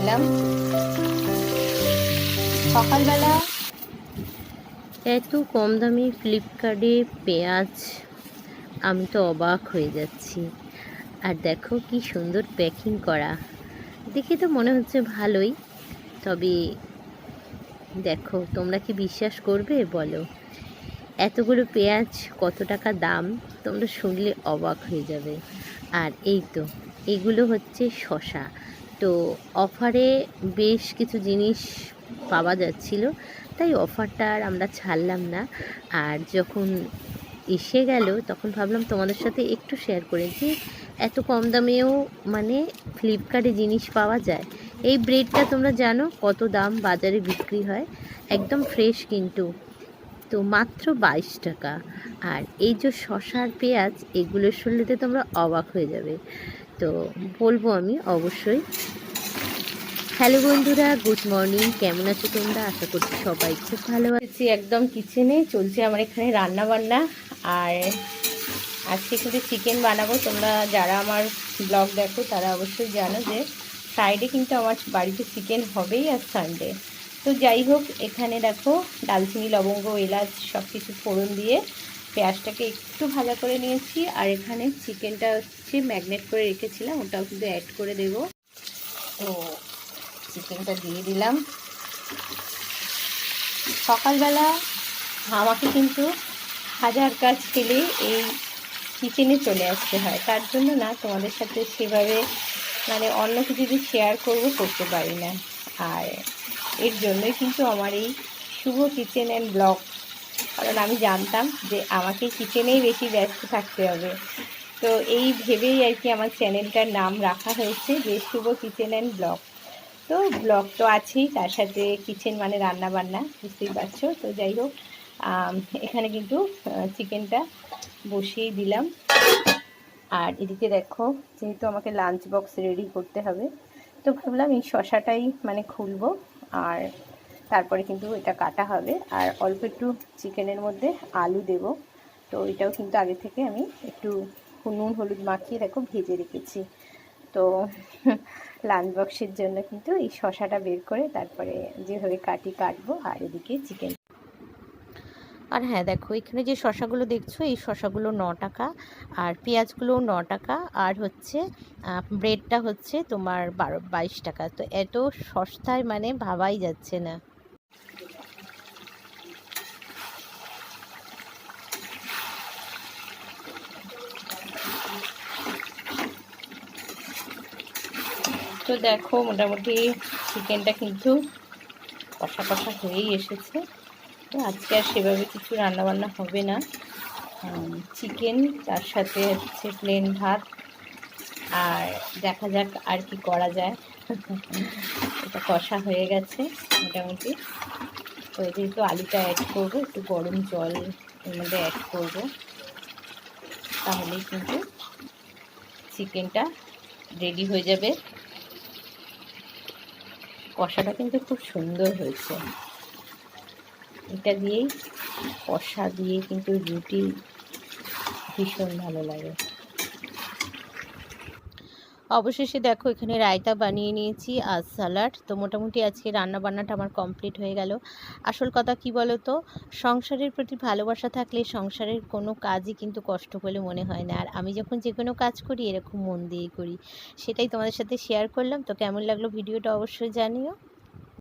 দিলাম। সকালবেলা এত কম দামে ফ্লিপকার্টে পেঁয়াজ, আমি তো অবাক হয়ে যাচ্ছি। আর দেখো কি সুন্দর প্যাকিং করা। দেখে তো মনে হচ্ছে ভালোই। তবে দেখো, তোমরা কি বিশ্বাস করবে বলো? এতগুলো পেঁয়াজ কত টাকা দাম? তোমরা শুনলে অবাক হয়ে যাবে। আর এই তো, এগুলো হচ্ছে শশা তো অফারে বেশ কিছু জিনিস পাওয়া যাচ্ছিল, তাই অফারটা আর আমরা ছাড়লাম না। আর যখন এসে গেল, তখন ভাবলাম তোমাদের সাথে একটু শেয়ার করে যে, এত কম দামেও মানে ফ্লিপকার্টে জিনিস পাওয়া যায়? এই ব্রেডটা তোমরা জানো কত দাম বাজারে বিক্রি হয়? একদম ফ্রেশ কিন্তু। তো মাত্র বাইশ টাকা। আর এই যে শশার পেঁয়াজ এগুলো শুনলেতে তোমরা অবাক হয়ে যাবে। তো বলব আমি অবশ্যই। হ্যালো বন্ধুরা গুড মর্নিং কেমন আছো তোমরা? আশা করছি সবাই খুব ভালো আছি একদম কিচেনে চলছে আমার এখানে রান্না বান্না আর আজকে কিন্তু চিকেন বানাবো। তোমরা যারা আমার ব্লগ দেখো, তারা অবশ্যই জানো যে ফ্রাইডে কিন্তু আমার বাড়িতে চিকেন হবেই আর সানডে তো যাই হোক, এখানে দেখো, ডালচিনি, লবঙ্গ, এলাচ সব কিছু ফোড়ন দিয়ে পেঁয়াজটাকে একটু ভাজা করে নিয়েছি, আর এখানে চিকেনটা হচ্ছে ম্যাগনেট করে রেখেছিলাম, ওটাও কিন্তু অ্যাড করে দেব। তো চিকেনটা দিয়ে দিলাম। সকালবেলা আমাকে কিন্তু হাজার কাজ ফেলে এই কিচেনে চলে আসতে হয়। তার জন্য না তোমাদের সাথে সেভাবে মানে অন্য কিছু যদি শেয়ার করব, করতে পারি না। আর এর জন্যই কিন্তু আমার এই শুভ কিচেন অ্যান্ড ব্লগ কারণ আমি জানতাম যে আমাকে কিচেনেই বেশি ব্যস্ত থাকতে হবে। তো এই ভেবেই আর কি আমার চ্যানেলটার নাম রাখা হয়েছে, যে শুভ কিচেন অ্যান্ড ব্লগ। তো ব্লগ তো আছেই, তার সাথে কিচেন মানে রান্না বান্না বুঝতেই পারছ। তো যাই হোক এখানে কিন্তু চিকেনটা বসিয়ে দিলাম। আর এদিকে দেখো, যেহেতু আমাকে লাঞ্চ বক্স রেডি করতে হবে, তো ভাবলাম এই শশাটাই মানে খুলবো। আর তারপরে কিন্তু এটা কাটা হবে। আর অল্প একটু চিকেনের মধ্যে আলু দেব। তো এটাও কিন্তু আগে থেকে আমি একটু নুন, হলুদ মাখিয়ে, দেখো, ভেজে রেখেছি। তো লাঞ্চ বক্সের জন্য কিন্তু এই শশাটা বের করে তারপরে যেভাবে কাটি কাটবো, আর এদিকে চিকেন। আর হ্যাঁ দেখো, এখানে যে শশাগুলো দেখছ, এই শশাগুলো ন টাকা, আর পেঁয়াজগুলো ন টাকা, আর হচ্ছে ব্রেডটা হচ্ছে তোমার বারো, বাইশ টাকা। তো এত সস্তায় মানে ভাবাই যাচ্ছে না। তো দেখো, মোটামুটি চিকেনটা কিন্তু কষা কষা হয়েই এসেছে। তো আজকে আর সেভাবে কিছু রান্নাবান্না হবে না। চিকেন তার সাথে হচ্ছে প্লেন ভাত। আর দেখা যাক আর কি করা যায়। এটা কষা হয়ে গেছে মোটামুটি। তো যেহেতু আলুটা অ্যাড করব, একটু গরম জল এর মধ্যে অ্যাড করব। তাহলেই কিন্তু চিকেনটা রেডি হয়ে যাবে। কষাটা কিন্তু খুব সুন্দর হয়েছে। এটা দিয়েই কষা দিয়ে কিন্তু রুটি ভীষণ ভালো লাগে। অবশেষে দেখো এখানে রায়তা বানিয়ে নিয়েছি আর স্যালাড তো মোটামুটি আজকে রান্না বান্নাটা আমার কমপ্লিট হয়ে গেল। আসল কথা কি বলো তো সংসারের প্রতি ভালোবাসা থাকলে সংসারের কোনো কাজই কিন্তু কষ্ট বলে মনে হয় না। আর আমি যখন যে কোনো কাজ করি, এরকম মন দিয়ে করি। সেটাই তোমাদের সাথে শেয়ার করলাম। তো কেমন লাগল ভিডিওটা অবশ্যই জানিও।